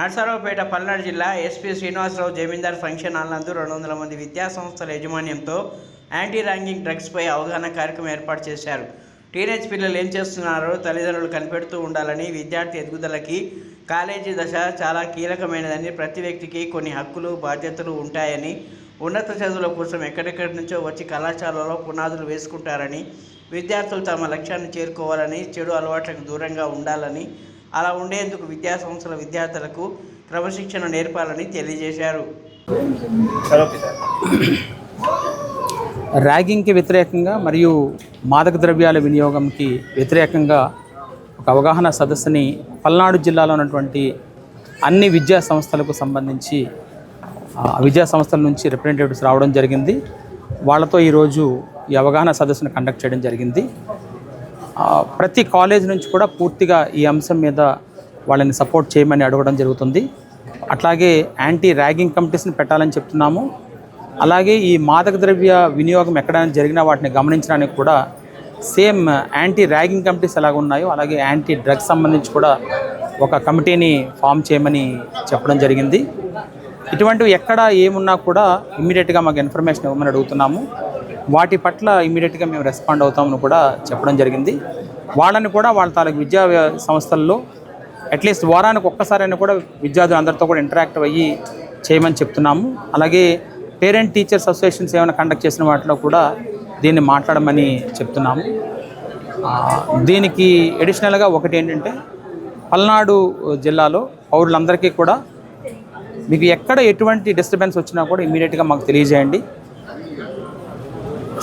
నర్సరావుపేట పల్నాడు జిల్లా SP Srinivasarao Zamindar function hall నందు రెండు వందల మంది విద్యా సంస్థల యాజమాన్యంతో యాంటీ ర్యాంకింగ్ డ్రగ్స్పై అవగాహన కార్యక్రమం ఏర్పాటు చేశారు. టీనేజ్ పిల్లలు ఏం చేస్తున్నారో తల్లిదండ్రులు కనిపెడుతూ ఉండాలని విద్యార్థి ఎదుగుదలకి కాలేజీ దశ చాలా కీలకమైనదని ప్రతి వ్యక్తికి కొన్ని హక్కులు బాధ్యతలు ఉంటాయని ఉన్నత చదువుల కోసం ఎక్కడెక్కడి నుంచో వచ్చి కళాశాలలో పునాదులు వేసుకుంటారని విద్యార్థులు తమ లక్ష్యాన్ని చేరుకోవాలని చెడు అలవాట్లకు దూరంగా ఉండాలని అలా ఉండేందుకు విద్యా సంస్థల విద్యార్థులకు క్రమశిక్షణ నేర్పాలని తెలియజేశారు. ర్యాగింగ్కి వ్యతిరేకంగా మరియు మాదక ద్రవ్యాల వినియోగంకి వ్యతిరేకంగా ఒక అవగాహన సదస్సుని పల్నాడు జిల్లాలో ఉన్నటువంటి అన్ని విద్యా సంస్థలకు సంబంధించి విద్యా సంస్థల నుంచి రిప్రజెంటేటివ్స్ రావడం జరిగింది. వాళ్ళతో ఈరోజు ఈ అవగాహన సదస్సును కండక్ట్ చేయడం జరిగింది. ప్రతి కాలేజ్ నుంచి కూడా పూర్తిగా ఈ అంశం మీద వాళ్ళని సపోర్ట్ చేయమని అడగడం జరుగుతుంది. అట్లాగే యాంటీ ర్యాగింగ్ కమిటీస్ని పెట్టాలని చెప్తున్నాము. అలాగే ఈ మాదక ద్రవ్య వినియోగం ఎక్కడైనా జరిగినా వాటిని గమనించడానికి కూడా సేమ్ యాంటీ ర్యాగింగ్ కమిటీస్ ఎలాగ ఉన్నాయో అలాగే యాంటీ డ్రగ్స్ సంబంధించి కూడా ఒక కమిటీని ఫామ్ చేయమని చెప్పడం జరిగింది. ఇటువంటివి ఎక్కడ ఏమున్నా కూడా ఇమ్మీడియట్గా మాకు ఇన్ఫర్మేషన్ ఇవ్వమని అడుగుతున్నాము. వాటి పట్ల ఇమీడియట్గా మేము రెస్పాండ్ అవుతామని కూడా చెప్పడం జరిగింది. వాళ్ళని కూడా వాళ్ళ తాలూకు విద్యా సంస్థల్లో అట్లీస్ట్ వారానికి ఒక్కసారైనా కూడా విద్యార్థులు అందరితో కూడా ఇంటరాక్ట్ అయ్యి చేయమని చెప్తున్నాము. అలాగే పేరెంట్ టీచర్స్ అసోసియేషన్స్ ఏమైనా కండక్ట్ చేసిన వాటిలో కూడా దీన్ని మాట్లాడమని చెప్తున్నాము. దీనికి ఎడిషనల్గా ఒకటి ఏంటంటే పల్నాడు జిల్లాలో పౌరులందరికీ కూడా మీకు ఎక్కడ ఎటువంటి డిస్టర్బెన్స్ వచ్చినా కూడా ఇమీడియట్గా మాకు తెలియజేయండి.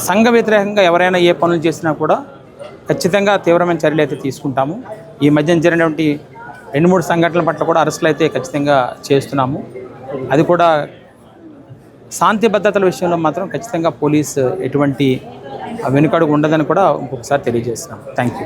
సంఘ వ్యతిరేకంగా ఎవరైనా ఏ పనులు చేసినా కూడా ఖచ్చితంగా తీవ్రమైన చర్యలు అయితే తీసుకుంటాము. ఈ మధ్యన జరిగినటువంటి రెండు మూడు సంఘటనల పట్ల కూడా అరెస్టులు అయితే ఖచ్చితంగా చేస్తున్నాము. అది కూడా శాంతి భద్రతల విషయంలో మాత్రం ఖచ్చితంగా పోలీస్ ఎటువంటి వెనుకడుగు ఉండదని కూడా ఇంకొకసారి తెలియజేస్తున్నాం. Thank you